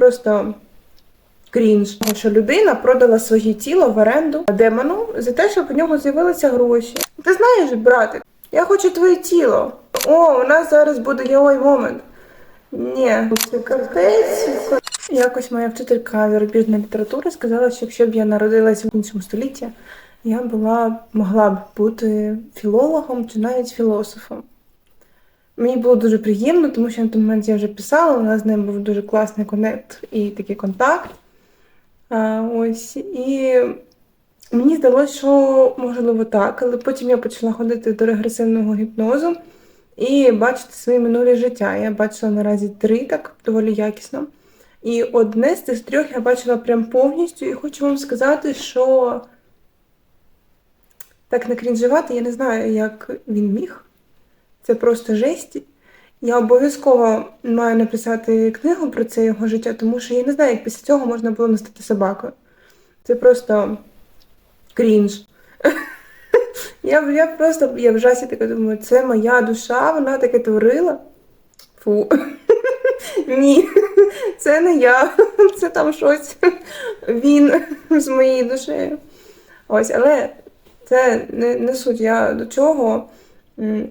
просто крінж, Тому що людина продала своє тіло в оренду демону за те, щоб у нього з'явилися гроші. Ти знаєш, братик, я хочу твоє тіло. О, у нас зараз буде йой момент. Ні, це капець. Якось моя вчителька виробіжної літератури сказала, що якщо б я народилася в іншому столітті, я була могла б бути філологом чи навіть філософом. Мені було дуже приємно, тому що на той момент я вже писала, у нас з ним був дуже класний конект і такий контакт. А, ось, і мені здалося, що можливо так, але потім я почала ходити до регресивного гіпнозу і бачити свої минулі життя. Я бачила наразі три так доволі якісно. І одне з цих трьох я бачила прям повністю, і хочу вам сказати, що так не крінжувати, я не знаю, як він міг. Це просто жесть. Я обов'язково маю написати книгу про це його життя, тому що я не знаю, як після цього можна було не стати собакою. Це просто крінж. Я, я просто я в жасі така думаю, це моя душа, вона таке творила. Фу. Ні, це не я, це там щось. Він з моєю душею. Ось, але це не, не суть. Я до чого.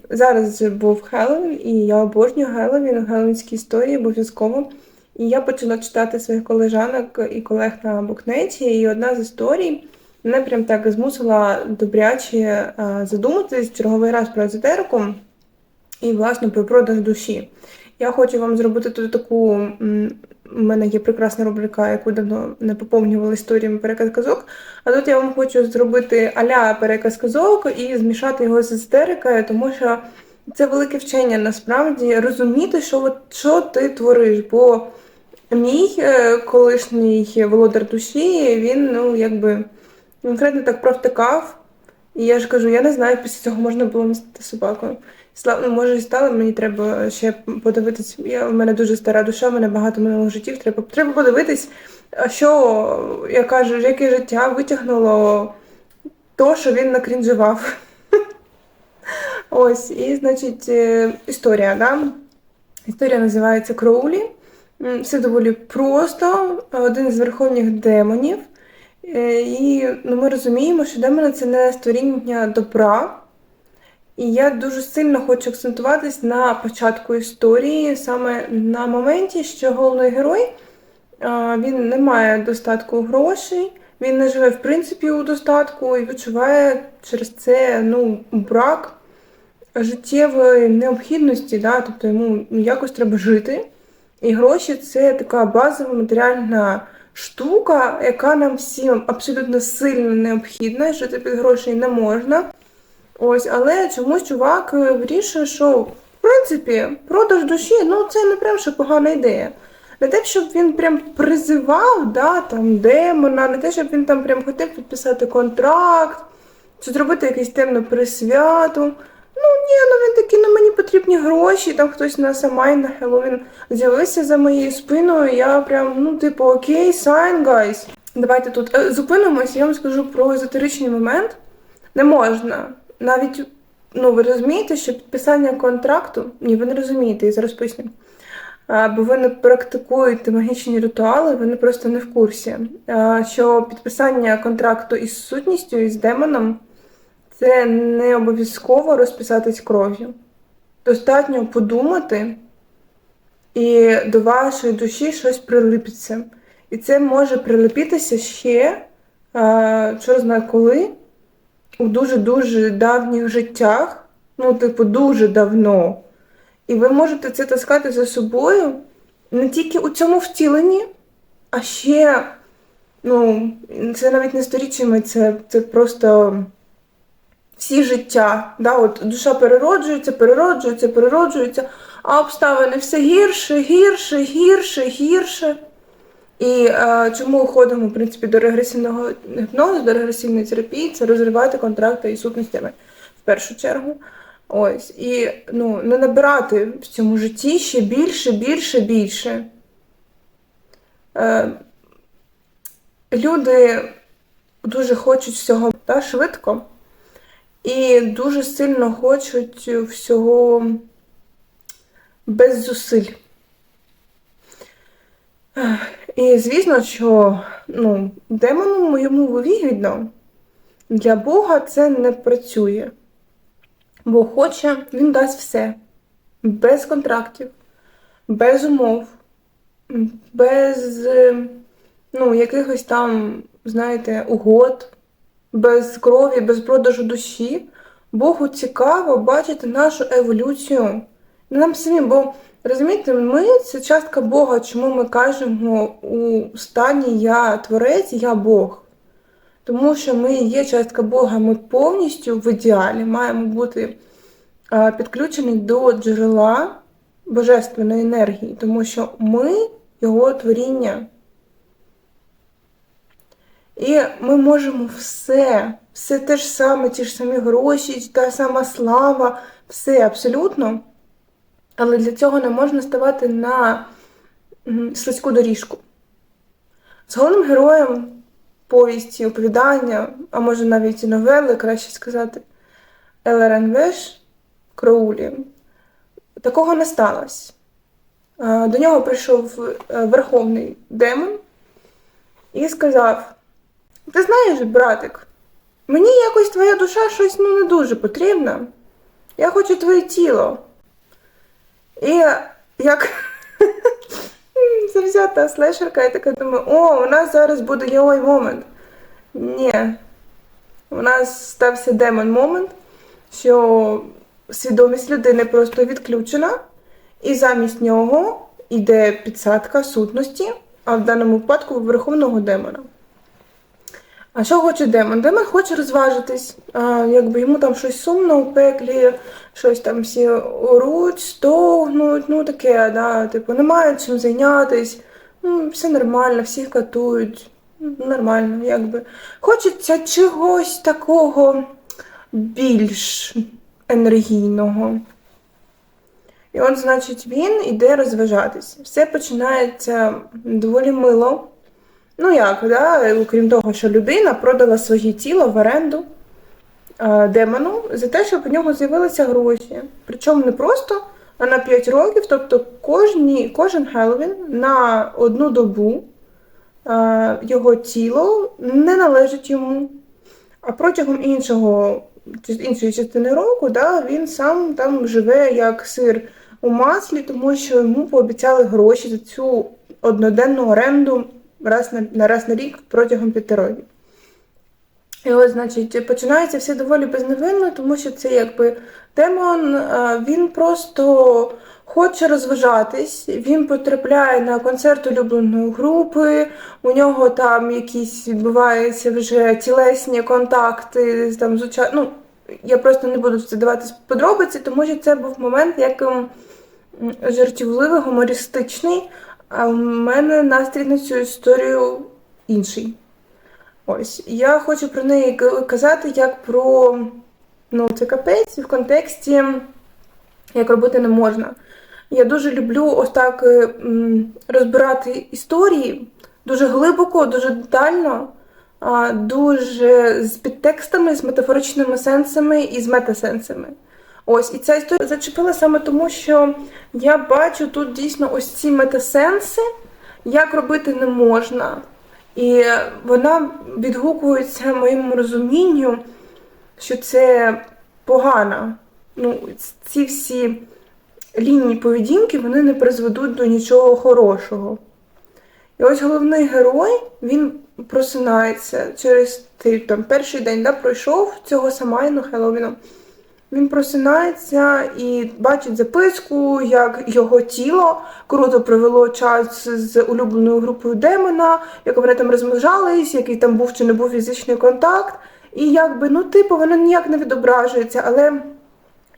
Зараз був Хеллоуін, і я обожнюю Хеллоуін, геловінські історії обов'язково. І я почала читати своїх колежанок і колег на букнеті, і одна з історій мене прям так змусила добряче е, задуматись черговий раз про езотерику і, власне, про продаж душі. Я хочу вам зробити тут таку. У мене є прекрасна рубрика, яку давно не поповнювала історіями переказ казок. А тут я вам хочу зробити аля переказ казок і змішати його з езотерикою, тому що це велике вчення насправді розуміти, що, що ти твориш. Бо мій е, колишній володар душі, він, ну, якби конкретно так провтикав. І я ж кажу, я не знаю, після цього можна було не стати собакою. Слава, ну, може і стало, мені треба ще подивитись. Я, у мене дуже стара душа, у мене багато минулих життів. Треба, треба подивитись, що, я кажу, яке життя витягнуло то, що він накрінжував. Ось, і, значить, е, історія, да? Історія називається Кроулі. Все доволі просто. Один з верховних демонів. Е, І ну, ми розуміємо, що демони це не створіння добра. І я дуже сильно хочу акцентуватись на початку історії, саме на моменті, що головний герой він не має достатку грошей, він не живе в принципі у достатку і відчуває через це ну, брак життєвої необхідності, да? тобто йому якось треба жити. І гроші це така базова матеріальна штука, яка нам всім абсолютно сильно необхідна. Жити без грошей не можна. Ось, але чомусь чувак е, вирішує, що в принципі продаж душі ну це не прям що погана ідея. Не те, щоб він прям призивав да, там, демона, не те, щоб він там прям хотів підписати контракт, чи зробити якусь темну присвяту. Ну ні, ну він такий, ну мені потрібні гроші, там хтось на Самай на Хеллоуін з'явився за моєю спиною. Я прям, ну, типу, окей, sign, guys. Давайте тут е, зупинимось, я вам скажу про езотеричний момент. Не можна. Навіть, ну, ви розумієте, що підписання контракту, ні, ви не розумієте, я зараз поясню. Бо ви не практикуєте магічні ритуали, ви не просто не в курсі. Що підписання контракту із сутністю, із демоном, це не обов'язково розписатись кров'ю. Достатньо подумати, і до вашої душі щось прилипиться. І це може прилепітися ще, чого знає коли, у дуже-дуже давніх життях, ну, типу, дуже давно. І ви можете це таскати за собою не тільки у цьому втіленні, а ще, ну, це навіть не сторіччями, це, це просто всі життя. Да? От душа перероджується, перероджується, перероджується, а обставини все гірше, гірше, гірше, гірше. І е, чому ходимо, в принципі, до регресивного гіпнозу, до регресивної терапії, це розривати контракти із сутностями в першу чергу. Ось. І ну, не набирати в цьому житті ще більше, більше, більше. Е, люди дуже хочуть всього та, швидко і дуже сильно хочуть всього без зусиль. І звісно, що ну, демону йому вигідно. Для Бога це не працює. Бог хоче, він дасть все. Без контрактів, без умов, без ну, якихось там, знаєте, угод, без крові, без продажу душі. Богу цікаво бачити нашу еволюцію. Нам самим, бо розумієте, ми це частка Бога, чому ми кажемо у стані Я Творець, я Бог. Тому що ми є частка Бога, ми повністю в ідеалі маємо бути підключені до джерела божественної енергії, тому що ми його творіння. І ми можемо все, все те ж саме, ті ж самі гроші, та сама слава, все абсолютно. Але для цього не можна ставати на слизьку доріжку. З головним героєм повісті, оповідання, а може навіть і новели, краще сказати, Елерен Веш Кроулі, такого не сталося. До нього прийшов е, верховний демон і сказав: Ти знаєш, братик, мені якось твоя душа щось ну, не дуже потрібна. Я хочу твоє тіло. І як завзята слешерка, я така думаю, о, у нас зараз буде йой момент. Ні. У нас стався демон момент, що свідомість людини просто відключена, і замість нього йде підсадка сутності, а в даному випадку верховного демона. А що хоче демон? Демон хоче розважитись, а, якби йому там щось сумно у пеклі, щось там всі оруть, стогнуть, ну таке, да, типу, немає чим зайнятись, ну, все нормально, всіх катують, нормально, якби. Хочеться чогось такого більш енергійного. І от, значить, він іде розважатись. Все починається доволі мило. Ну як, да? окрім того, що людина продала своє тіло в оренду е, демону за те, щоб у нього з'явилися гроші. Причому не просто, а на 5 років, тобто кожні, кожен Хеллоуін на одну добу е, його тіло не належить йому. А протягом іншого, іншої частини року да, він сам там живе як сир у маслі, тому що йому пообіцяли гроші за цю одноденну оренду раз на, на раз на рік протягом п'яти років. І ось, значить, починається все доволі безневинно, тому що це якби демон, він просто хоче розважатись, він потрапляє на концерт улюбленої групи, у нього там якісь відбуваються вже тілесні контакти, там, звичайно, ну, я просто не буду задавати подробиці, тому що це був момент як жартівливий, гумористичний, а в мене настрій на цю історію інший. Ось. Я хочу про неї казати як про ну, це капець в контексті, як робити не можна. Я дуже люблю ось так е, розбирати історії дуже глибоко, дуже детально, дуже з підтекстами, з метафоричними сенсами і з метасенсами. Ось, і ця історія зачепила саме тому, що я бачу тут дійсно ось ці метасенси, як робити не можна. І вона відгукується моєму розумінню, що це погано. Ну, ці всі лінії поведінки вони не призведуть до нічого хорошого. І ось головний герой він просинається через цей там перший день, да, пройшов цього Самайну Хеллоуіну. Він просинається і бачить записку, як його тіло круто провело час з улюбленою групою Демона, як вони там розмножались, який там був чи не був фізичний контакт. І якби, ну, типу, воно ніяк не відображується, але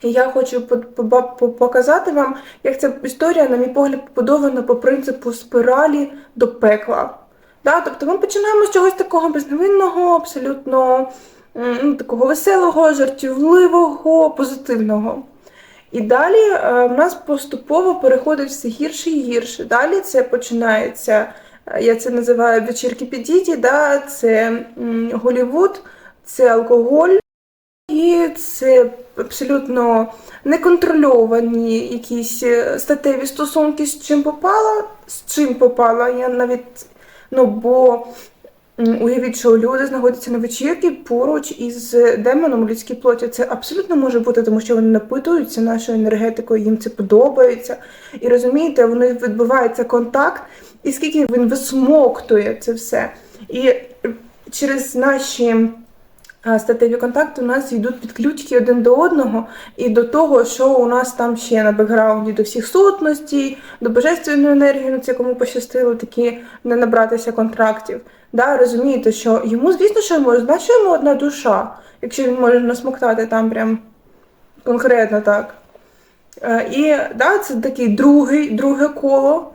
я хочу по- по- по- показати вам, як ця історія, на мій погляд, побудована по принципу спиралі до пекла. Да? Тобто ми починаємо з чогось такого безневинного, абсолютно ну, такого веселого, жартівливого, позитивного. І далі е, в нас поступово переходить все гірше і гірше. Далі це починається, е, я це називаю вечірки підіті, да? це Голівуд, це алкоголь. І це абсолютно неконтрольовані якісь е, статеві стосунки, з чим попала, з чим попала. Я навіть Ну бо уявіть, що люди знаходяться на вечірці поруч із демоном у людській плоті. Це абсолютно може бути, тому що вони напитуються нашою енергетикою, їм це подобається. І розумієте, вони відбувається контакт, і скільки він висмоктує це все. І через наші статеві контакти у нас йдуть підключки один до одного і до того, що у нас там ще на бекграунді до всіх сутностей, до божественної енергії, ну це кому пощастило такі не набратися контрактів. Да, розумієте, що йому, звісно, що може, значить йому одна душа, якщо він може насмоктати там прям конкретно так. Е, І да, це такий другий, друге коло.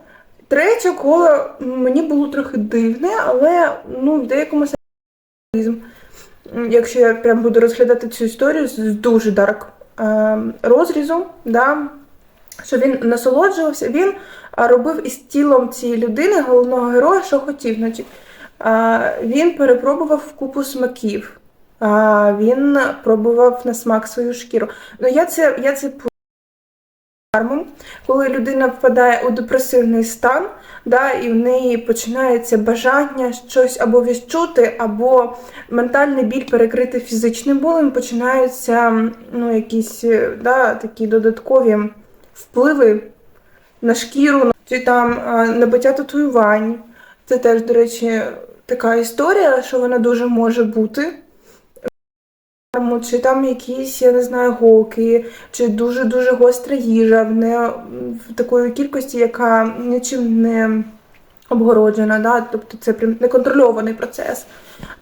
Третє коло мені було трохи дивне, але ну, в деякому сенсі, якщо я прям буду розглядати цю історію з дуже дарк е, розрізу, да, що він насолоджувався, він робив із тілом цієї людини, головного героя, що хотів. Значить, він перепробував купу смаків. Він пробував на смак свою шкіру. Ну, я це, я це коли людина впадає у депресивний стан, да, і в неї починається бажання щось або відчути, або ментальний біль перекрити фізичним болем, починаються ну, якісь е, да, такі додаткові впливи на шкіру, чи там набиття татуювань. Це теж, до речі, така історія, що вона дуже може бути. Чи там якісь, я не знаю, голки, чи дуже-дуже гостра їжа в, не, в такої кількості, яка нічим не обгороджена, да? тобто це прям неконтрольований процес.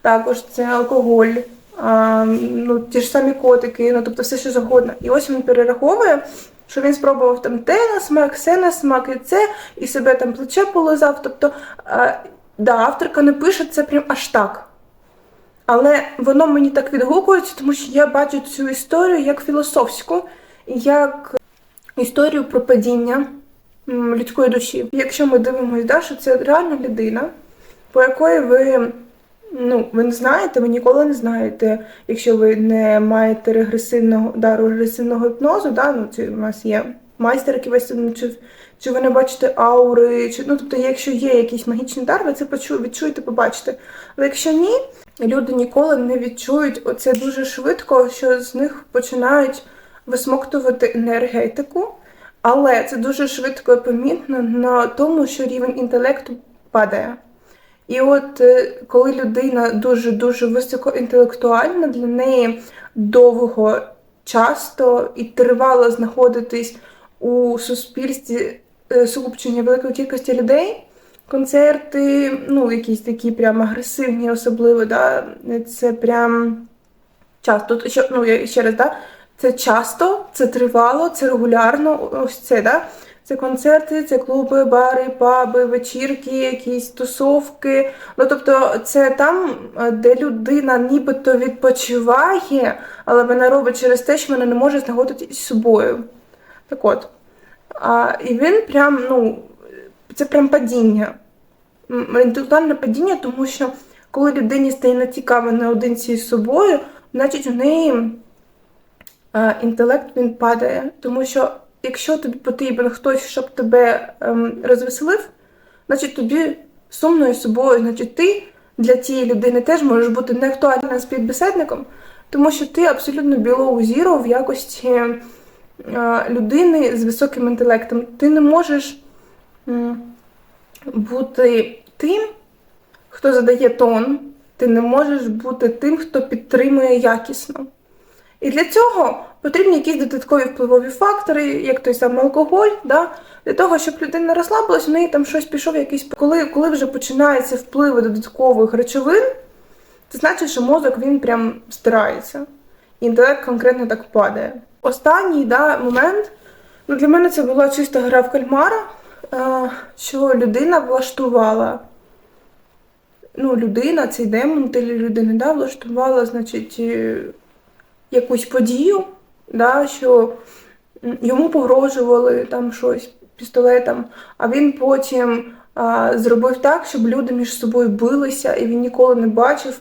Також це алкоголь, а, ну, ті ж самі котики, ну тобто все що завгодно. І ось він перераховує, що він спробував там те на смак, все на смак, і це, і себе там плече полизав. Тобто, а, да, авторка не пише це прям аж так. Але воно мені так відгукується, тому що я бачу цю історію як філософську, як історію про падіння людської душі. Якщо ми дивимося, да, що це реальна людина, по якої ви, ну, ви не знаєте, ви ніколи не знаєте, якщо ви не маєте регресивного дару регресивного гіпнозу, да, ну, це у нас є майстер, який весь ну, чи, чи ви не бачите аури, чи ну, тобто, якщо є якийсь магічний дар, ви це почу, відчуєте, побачите. Але якщо ні, люди ніколи не відчують оце дуже швидко, що з них починають висмоктувати енергетику, але це дуже швидко і помітно на тому, що рівень інтелекту падає. І от е, коли людина дуже-дуже високоінтелектуальна, для неї довго, часто і тривало знаходитись у суспільстві е, сукупчення великої кількості людей, концерти, ну, якісь такі прям агресивні, особливо, да, це прям часто. Ну, ще раз, да, це часто, це тривало, це регулярно, ось це, да. Це концерти, це клуби, бари, паби, вечірки, якісь тусовки. Ну тобто, це там, е, де людина нібито відпочиває, але вона робить через те, що вона не може знаходитися з собою. Так от. А, І він прям, ну, це прям падіння. Інтелектуальне падіння, тому що коли людині стає нецікаво наодинці з собою, значить у неї інтелект він падає. Тому що якщо тобі потрібен хтось, щоб тебе ем, розвеселив, значить тобі сумно із собою, значить ти для цієї людини теж можеш бути неактуальним співбесідником, тому що ти абсолютно білоу зіро в якості людини з високим інтелектом. Ти не можеш бути тим, хто задає тон, ти не можеш бути тим, хто підтримує якісно. І для цього потрібні якісь додаткові впливові фактори, як той самий алкоголь, да? для того, щоб людина розслабилась, в неї там щось пішов якийсь. Коли, коли вже починаються впливи додаткових речовин, це значить, що мозок він прям стирається. Інтелект конкретно так падає. Останній да, момент, ну для мене це була чиста гра в кальмара, е, що людина влаштувала. Ну, людина, цей демон тілі людини, да, влаштувала, значить, е, якусь подію, да, що йому погрожували там щось пістолетом, а він потім а, зробив так, щоб люди між собою билися, і він ніколи не бачив,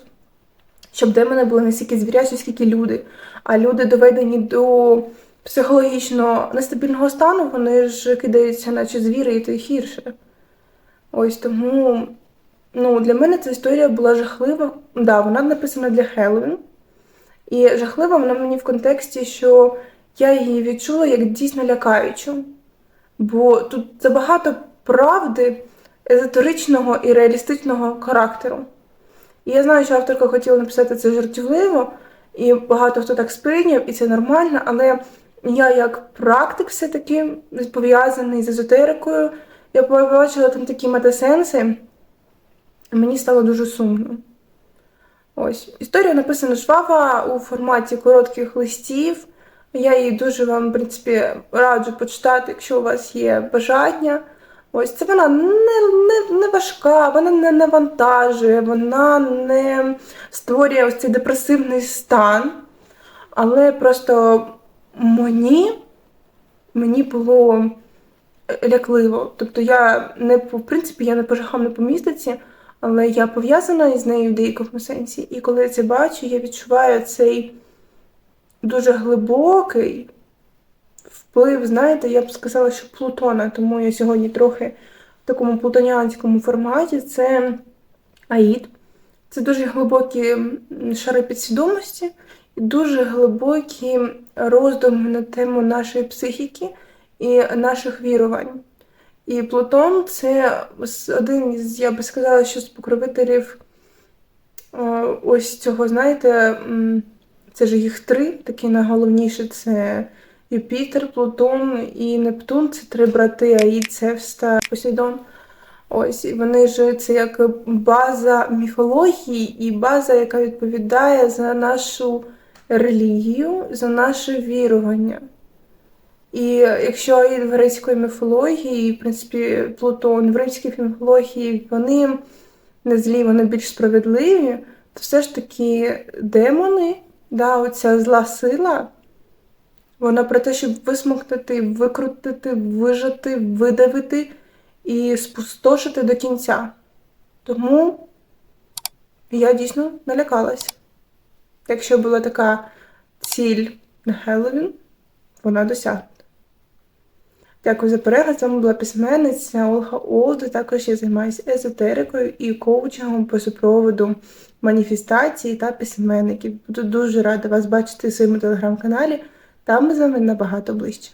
щоб демони були настільки звірячі, скільки люди. А люди доведені до психологічно нестабільного стану, вони ж кидаються, наче звіри, і то й гірше. Ось тому ну, для мене ця історія була жахлива. Да, вона написана для Хеллоуін. І жахлива вона мені в контексті, що я її відчула як дійсно лякаючу. Бо тут забагато правди езотеричного і реалістичного характеру. І я знаю, що авторка хотіла написати це жартівливо, і багато хто так сприйняв, і це нормально, але я, як практик, все-таки пов'язаний з езотерикою, я побачила там такі метасенси, і мені стало дуже сумно. Ось. Історія написана швава у форматі коротких листів. Я її дуже вам, в принципі, раджу почитати, якщо у вас є бажання. Ось це вона не не, не важка, вона не навантажує, вона не створює ось цей депресивний стан. Але просто мені мені було лякливо. Тобто я не в принципі я не по жахам не по містиці, але я пов'язана із нею в деякому сенсі. І коли я це бачу, я відчуваю цей дуже глибокий вплив, знаєте, я б сказала, що Плутона, тому я сьогодні трохи в такому плутоніанському форматі це Аїд. Це дуже глибокі шари підсвідомості і дуже глибокі роздуми на тему нашої психіки і наших вірувань. І Плутон це один із, я би сказала, що з покровителів ось цього, знаєте, це ж їх три, такі найголовніші це Юпітер, Плутон і Нептун це три брати, Аїд, Зевс та Посейдон. Ось, і вони ж це як база міфології і база, яка відповідає за нашу релігію, за наше вірування. І якщо Аїд в грецької міфології, в принципі, Плутон в римській міфології, вони не злі, вони більш справедливі, то все ж таки демони, да, оця зла сила. Вона про те, щоб висмоктати, викрутити, вижати, видавити і спустошити до кінця. Тому я дійсно налякалась. Якщо була така ціль на Хеллоуін, вона досягнута. Дякую за перегляд. З вами була письменниця Ольга Олд. Також я займаюся езотерикою і коучингом по супроводу маніфестації та письменників. Буду дуже рада вас бачити в своєму телеграм-каналі. Там ми з вами набагато ближче.